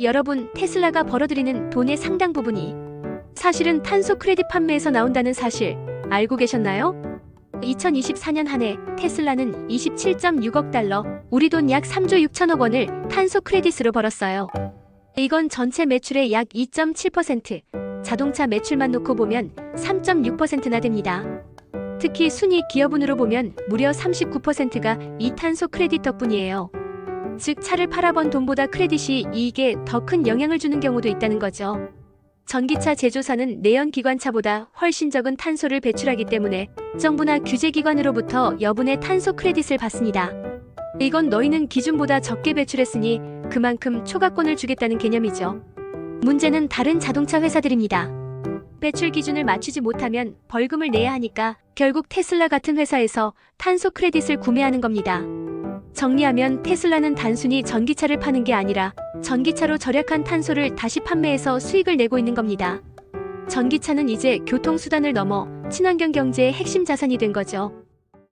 여러분, 테슬라가 벌어들이는 돈의 상당 부분이 사실은 탄소 크레딧 판매에서 나온다는 사실 알고 계셨나요? 2024년 한 해 테슬라는 27.6억 달러, 우리 돈 약 3조 6천억 원을 탄소 크레딧으로 벌었어요. 이건 전체 매출의 약 2.7%, 자동차 매출만 놓고 보면 3.6%나 됩니다. 특히 순이익 기여분으로 보면 무려 39%가 이 탄소 크레딧 덕분이에요. 즉 차를 팔아번 돈보다 크레딧이 이익에 더 큰 영향을 주는 경우도 있다는 거죠. 전기차 제조사는 내연 기관차보다 훨씬 적은 탄소를 배출하기 때문에 정부나 규제기관으로부터 여분의 탄소 크레딧을 받습니다. 이건 너희는 기준보다 적게 배출했으니 그만큼 초과권을 주겠다는 개념이죠. 문제는 다른 자동차 회사들입니다. 배출 기준을 맞추지 못하면 벌금을 내야 하니까 결국 테슬라 같은 회사에서 탄소 크레딧을 구매하는 겁니다. 정리하면 테슬라는 단순히 전기차를 파는 게 아니라 전기차로 절약한 탄소를 다시 판매해서 수익을 내고 있는 겁니다. 전기차는 이제 교통수단을 넘어 친환경 경제의 핵심 자산이 된 거죠.